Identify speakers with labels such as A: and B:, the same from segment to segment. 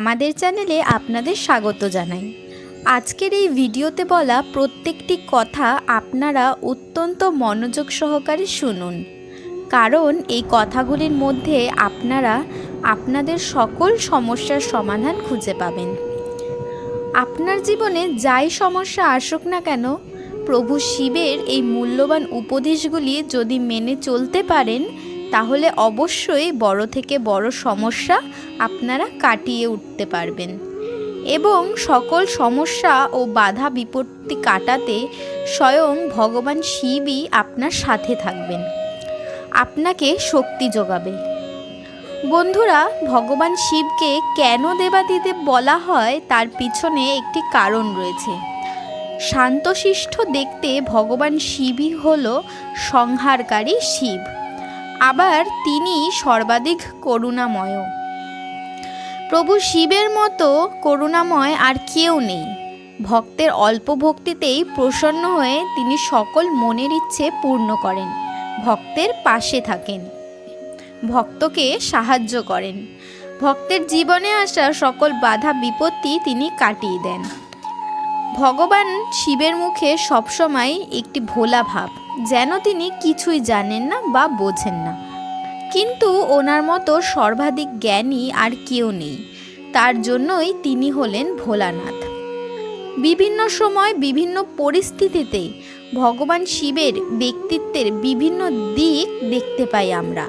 A: আমাদের চ্যানেলে আপনাদের স্বাগত জানাই। আজকের এই ভিডিওতে বলা প্রত্যেকটি কথা আপনারা অত্যন্ত মনোযোগ সহকারে শুনুন। কারণ এই কথাগুলির মধ্যে আপনারা আপনাদের সকল সমস্যার সমাধান খুঁজে পাবেন। আপনার জীবনে যাই সমস্যা আসুক না কেন, প্রভু শিবের এই মূল্যবান উপদেশগুলি যদি মেনে চলতে পারেন তাহলে অবশ্যই বড় থেকে বড় সমস্যা আপনারা কাটিয়ে উঠতে পারবেন। এবং সকল সমস্যা ও বাধা বিপত্তি কাটাতে স্বয়ং ভগবান শিবই আপনার সাথে থাকবেন। আপনাকে শক্তি যোগাবে। বন্ধুরা, ভগবান শিবকে কেন দেবাদিদেব বলা হয় তার পিছনে একটি কারণ রয়েছে। শান্তশিষ্ঠ দেখতে ভগবান শিবই হল সংহারকারী শিব। আবার তিনি সর্বাধিক করুণাময়। প্রভু শিবের মতো করুণাময় আর কেউ নেই। ভক্তের অল্প ভক্তিতেই প্রসন্ন হয়ে তিনি সকল মনের ইচ্ছে পূর্ণ করেন, ভক্তের পাশে থাকেন। ভক্তকে সাহায্য করেন। ভক্তের জীবনে আসা সকল বাধা বিপত্তি তিনি কাটিয়ে দেন। ভগবান শিবের মুখে সবসময় একটি ভোলা ভাব। যেন তিনি কিছুই জানেন না বা বোঝেন না। কিন্তু ওনার মতো সর্বাধিক জ্ঞানী আর কেউ নেই। তার জন্যই তিনি হলেন ভোলানাথ। বিভিন্ন সময় বিভিন্ন পরিস্থিতিতে ভগবান শিবের ব্যক্তিত্বের বিভিন্ন দিক দেখতে পাই আমরা,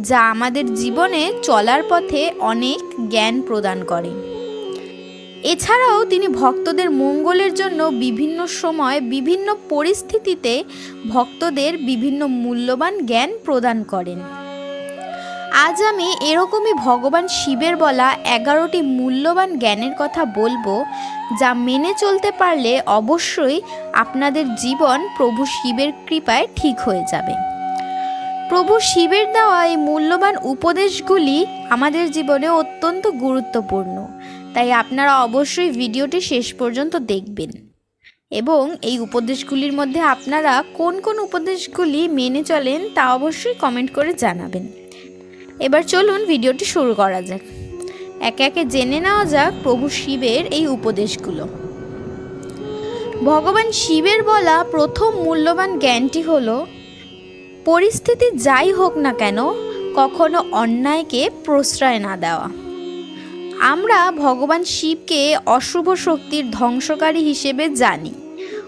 A: যা আমাদের জীবনে চলার পথে অনেক জ্ঞান প্রদান করে। এছাড়াও তিনি ভক্তদের মঙ্গলের জন্য বিভিন্ন সময় বিভিন্ন পরিস্থিতিতে ভক্তদের বিভিন্ন মূল্যবান জ্ঞান প্রদান করেন। আজ আমি এরকমই ভগবান শিবের বলা এগারোটি মূল্যবান জ্ঞানের কথা বলব, যা মেনে চলতে পারলে অবশ্যই আপনাদের জীবন প্রভু শিবের কৃপায় ঠিক হয়ে যাবে। প্রভু শিবের দেওয়া এই মূল্যবান উপদেশগুলি আমাদের জীবনে অত্যন্ত গুরুত্বপূর্ণ। তাই আপনারা অবশ্যই ভিডিওটি শেষ পর্যন্ত দেখবেন। এবং এই উপদেশগুলির মধ্যে আপনারা কোন কোন উপদেশগুলি মেনে চলেন তা অবশ্যই কমেন্ট করে জানাবেন। এবার চলুন ভিডিওটি শুরু করা যাক। একে একে জেনে নেওয়া যাক প্রভু শিবের এই উপদেশগুলো। ভগবান শিবের বলা প্রথম মূল্যবান জ্ঞানটি হল, পরিস্থিতি যাই হোক না কেন, কখনো অন্যায়কে প্রশ্রয় না দেওয়া। আমরা ভগবান শিবকে অশুভ শক্তির ধ্বংসকারী হিসেবে জানি।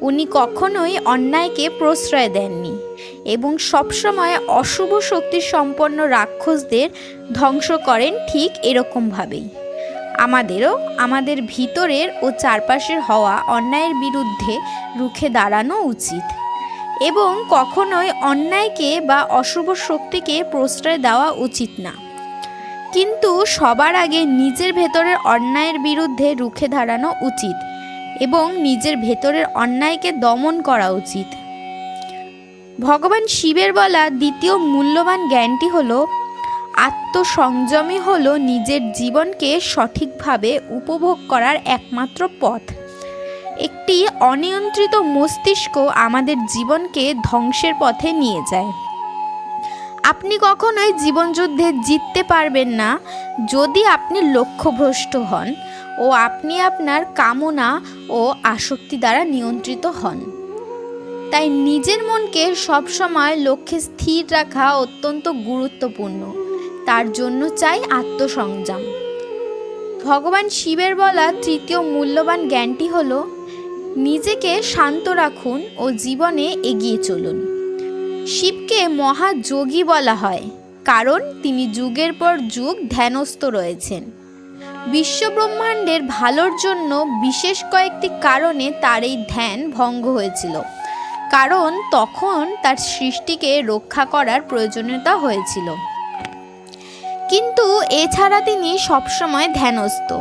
A: উনি কখনোই অন্যায়কে প্রশ্রয় দেননি এবং সবসময় অশুভ শক্তি সম্পন্ন রাক্ষসদের ধ্বংস করেন ঠিক এরকমভাবেই। আমাদেরও আমাদের ভিতরের ও চারপাশের হওয়া অন্যায়ের বিরুদ্ধে রুখে দাঁড়ানো উচিত এবং কখনোই অন্যায়কে বা অশুভ শক্তিকে প্রশ্রয় দেওয়া উচিত না। কিন্তু সবার আগে নিজের ভেতরের অন্যায়ের বিরুদ্ধে রুখে দাঁড়ানো উচিত এবং নিজের ভেতরের অন্যায়কে দমন করা উচিত। ভগবান শিবের বলা দ্বিতীয় মূল্যবান জ্ঞানটি হলো, আত্মসংযমই হলো নিজের জীবনকে সঠিকভাবে উপভোগ করার একমাত্র পথ। একটি অনিয়ন্ত্রিত মস্তিষ্ক আমাদের জীবনকে ধ্বংসের পথে নিয়ে যায়। আপনি কখনোই জীবনযুদ্ধে জিততে পারবেন না যদি আপনি লক্ষ্যভ্রষ্ট হন ও আপনি আপনার কামনা ও আসক্তি দ্বারা নিয়ন্ত্রিত হন। তাই নিজের মনকে সবসময় লক্ষ্যে স্থির রাখা অত্যন্ত গুরুত্বপূর্ণ। তার জন্য চাই আত্মসংযম। ভগবান শিবের বলা তৃতীয় মূল্যবান জ্ঞানটি হলো, নিজেকে শান্ত রাখুন ও জীবনে এগিয়ে চলুন। শিবকে মহাযোগী বলা হয়, কারণ তিনি যুগের পর যুগ ধ্যানস্থ রয়েছেন। বিশ্বব্রহ্মাণ্ডের ভালোর জন্য বিশেষ কয়েকটি কারণে তার এই ধ্যান ভঙ্গ হয়েছিল। কারণ তখন তার সৃষ্টিকে রক্ষা করার প্রয়োজনীয়তা হয়েছিল। কিন্তু এছাড়া তিনি সবসময় ধ্যানস্থ।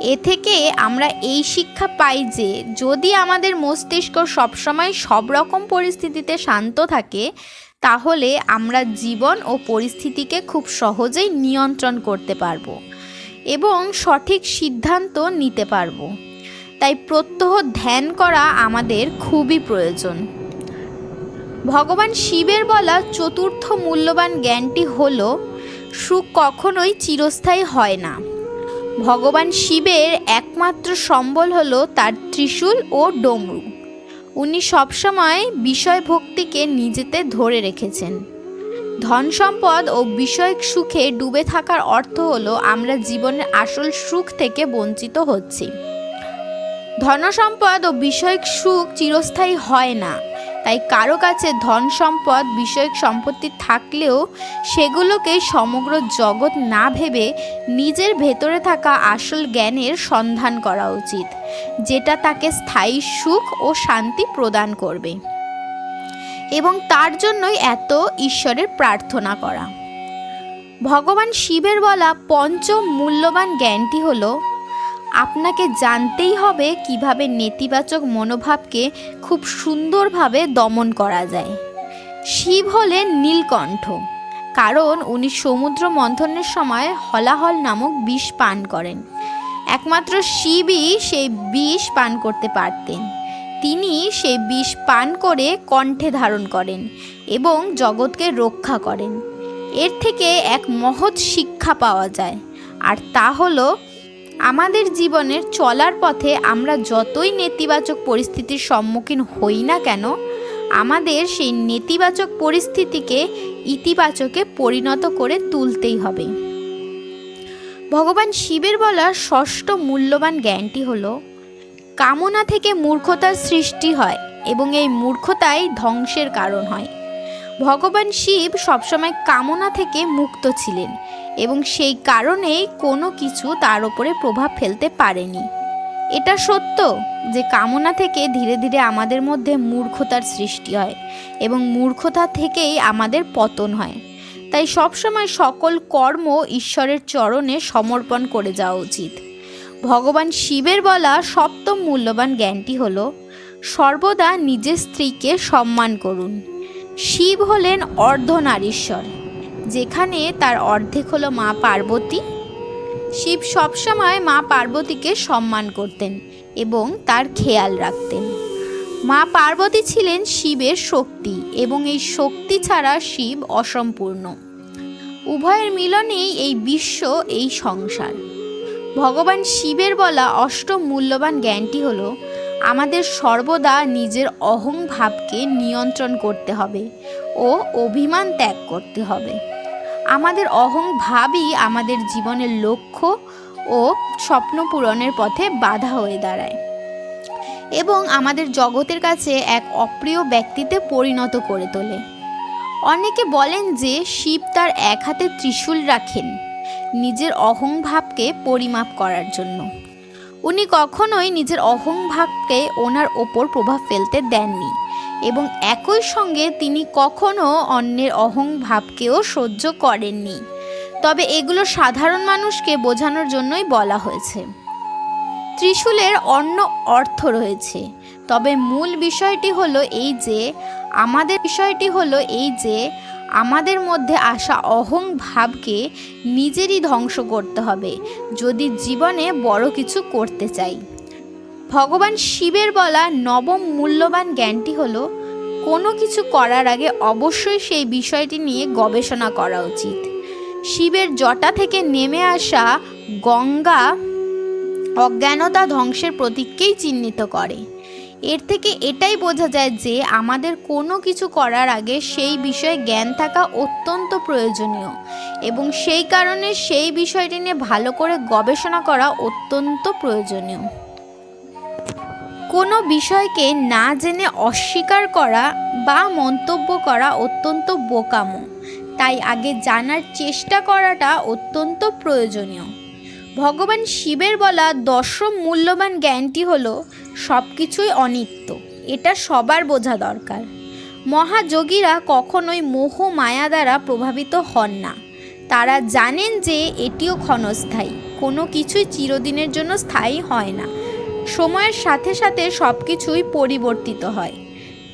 A: এ থেকে আমরা এই শিক্ষা পাই যে যদি আমাদের মস্তিষ্ক সবসময় সব রকম পরিস্থিতিতে শান্ত থাকে, তাহলে আমরা জীবন ও পরিস্থিতিকে খুব সহজেই নিয়ন্ত্রণ করতে পারব এবং সঠিক সিদ্ধান্ত নিতে পারব। তাই প্রত্যহ ধ্যান করা আমাদের খুবই প্রয়োজন। ভগবান শিবের বলা চতুর্থ মূল্যবান জ্ঞানটি হল সুখ কখনোই চিরস্থায়ী হয় না। ভগবান শিবের একমাত্র সম্বল হল তার ত্রিশূল ও ডমরু। উনি সবসময় বিষয় ভক্তিকে নিজেতে ধরে রেখেছেন। ধন সম্পদ ও বিষয়ক সুখে ডুবে থাকার অর্থ হলো আমরা জীবনের আসল সুখ থেকে বঞ্চিত হচ্ছি। ধনসম্পদ ও বিষয়ক সুখ চিরস্থায়ী হয় না। তাই কারও কাছে ধন সম্পদ, বিষয়ক সম্পত্তি থাকলেও সেগুলোকে সমগ্র জগৎ না ভেবে নিজের ভেতরে থাকা আসল জ্ঞানের সন্ধান করা উচিত, যেটা তাকে স্থায়ী সুখ ও শান্তি প্রদান করবে। এবং তার জন্যই এত ঈশ্বরের প্রার্থনা করা। ভগবান শিবের বলা পঞ্চম মূল্যবান জ্ঞানটি হলো আপনাকে জানতেই হবে কীভাবে নেতিবাচক মনোভাবকে খুব সুন্দরভাবে দমন করা যায়। শিব হলেন নীলকণ্ঠ। কারণ উনি সমুদ্র মন্থনের সময় হলাহল নামক বিষ পান করেন। একমাত্র শিবই সেই বিষ পান করতে পারতেন। তিনি সেই বিষ পান করে কণ্ঠে ধারণ করেন এবং জগৎকে রক্ষা করেন। এর থেকে এক মহৎ শিক্ষা পাওয়া যায়। আর তা হলো আমাদের জীবনের চলার পথে আমরা যতই নেতিবাচক পরিস্থিতির সম্মুখীন হই না কেন, আমাদের সেই নেতিবাচক পরিস্থিতিকে ইতিবাচকে পরিণত করে তুলতেই হবে। ভগবান শিবের বলা ষষ্ঠ মূল্যবান জ্ঞানটি হল, কামনা থেকে মূর্খতার সৃষ্টি হয় এবং এই মূর্খতাই ধ্বংসের কারণ হয়। ভগবান শিব সবসময় কামনা থেকে মুক্ত ছিলেন এবং সেই কারণেই কোনো কিছু তার ওপরে প্রভাব ফেলতে পারেনি। এটা সত্য যে কামনা থেকে ধীরে ধীরে আমাদের মধ্যে মূর্খতার সৃষ্টি হয় এবং মূর্খতা থেকেই আমাদের পতন হয়। তাই সবসময় সকল কর্ম ঈশ্বরের চরণে সমর্পণ করে যাওয়া উচিত। ভগবান শিবের বলা সপ্তম মূল্যবান জ্ঞানটি হল, সর্বদা নিজের স্ত্রীকে সম্মান করুন। শিব হলেন অর্ধনারীশ্বর, যেখানে তার অর্ধেক হলো মা পার্বতী। শিব সবসময় মা পার্বতীকে সম্মান করতেন এবং তার খেয়াল রাখতেন। মা পার্বতী ছিলেন শিবের শক্তি এবং এই শক্তি ছাড়া শিব অসম্পূর্ণ। উভয়ের মিলনেই এই বিশ্ব, এই সংসার। ভগবান শিবের বলা অষ্টম মূল্যবান জ্ঞানটি হলো আমাদের সর্বদা নিজের অহং ভাবকে নিয়ন্ত্রণ করতে হবে ও অভিমান ত্যাগ করতে হবে। আমাদের অহং ভাবই আমাদের জীবনের লক্ষ্য ও স্বপ্ন পূরণের পথে বাধা হয়ে দাঁড়ায় এবং আমাদের জগতের কাছে এক অপ্রিয় ব্যক্তিতে পরিণত করে তোলে। অনেকে বলেন যে শিব তার এক হাতে ত্রিশূল রাখেন নিজের অহংভাবকে পরিমাপ করার জন্য। উনি কখনোই নিজের অহংভাবকে ওনার ওপর প্রভাব ফেলতে দেননি এবং একই সঙ্গে তিনি কখনো অন্যের অহংভাবকেও সহ্য করেননি। তবে এগুলো সাধারণ মানুষকে বোঝানোর জন্যই বলা হয়েছে। ত্রিশূলের অন্য অর্থ রয়েছে। তবে মূল বিষয়টি হলো এই যে, আমাদের বিষয়টি হলো এই যে আমাদের মধ্যে আসা অহং ভাবকে নিজেরই ধ্বংস করতে হবে, যদি জীবনে বড় কিছু করতে চাই। ভগবান শিবের বলা নবম মূল্যবান জ্ঞানটি হলো, কোনো কিছু করার আগে অবশ্যই সেই বিষয়টি নিয়ে গবেষণা করা উচিত। শিবের জটা থেকে নেমে আসা গঙ্গা অজ্ঞানতা ধ্বংসের প্রতীককেই চিহ্নিত করে। এর থেকে এটাই বোঝা যায় যে আমাদের কোনো কিছু করার আগে সেই বিষয়ে জ্ঞান থাকা অত্যন্ত প্রয়োজনীয় এবং সেই কারণে সেই বিষয়টি নিয়ে ভালো করে গবেষণা করা অত্যন্ত প্রয়োজনীয়। কোনো বিষয়কে না জেনে অস্বীকার করা বা মন্তব্য করা অত্যন্ত বোকামো। তাই আগে জানার চেষ্টা করাটা অত্যন্ত প্রয়োজনীয়। ভগবান শিবের বলা দশম মূল্যবান জ্ঞানটি হলো সব কিছুই অনিত্য। এটা সবার বোঝা দরকার। মহাযোগীরা কখনোই মোহ মায়া দ্বারা প্রভাবিত হন না। তারা জানেন যে এটিও ক্ষণস্থায়ী, কোনো কিছুই চিরদিনের জন্য স্থায়ী হয় না। সময়ের সাথে সাথে সব কিছুই পরিবর্তিত হয়।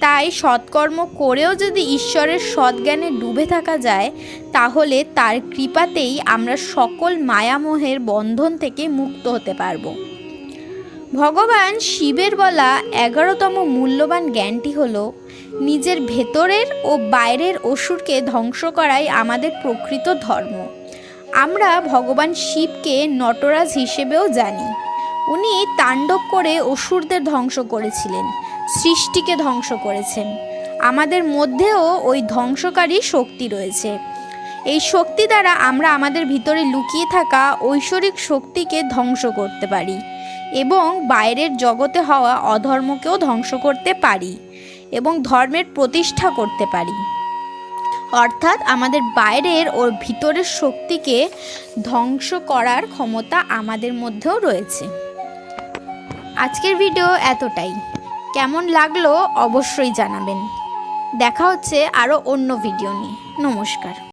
A: তাই সৎকর্ম করেও যদি ঈশ্বরের সৎজ্ঞানে ডুবে থাকা যায়, তাহলে তার কৃপাতেই আমরা সকল মায়ামোহের বন্ধন থেকে মুক্ত হতে পারব। ভগবান শিবের বলা এগারোতম মূল্যবান জ্ঞানটি হল, নিজের ভেতরের ও বাইরের অসুরকে ধ্বংস করাই আমাদের প্রকৃত ধর্ম। আমরা ভগবান শিবকে নটরাজ হিসেবেও জানি। উনি তাণ্ডব করে অসুরদের ধ্বংস করেছিলেন। সৃষ্টিকে ধ্বংস করেছেন। আমাদের মধ্যেও ওই ধ্বংসকারী শক্তি রয়েছে। এই শক্তি দ্বারা আমরা আমাদের ভিতরে লুকিয়ে থাকা ঐশ্বরিক শক্তিকে ধ্বংস করতে পারি এবং বাইরের জগতে হওয়া অধর্মকেও ধ্বংস করতে পারি এবং ধর্মের প্রতিষ্ঠা করতে পারি। অর্থাৎ আমাদের বাইরের ও ভিতরের শক্তিকে ধ্বংস করার ক্ষমতা আমাদের মধ্যেও রয়েছে। আজকের ভিডিও এতটাই। কেমন লাগল অবশ্যই জানাবেন। দেখা হচ্ছে আরও অন্য ভিডিও নিয়ে। নমস্কার।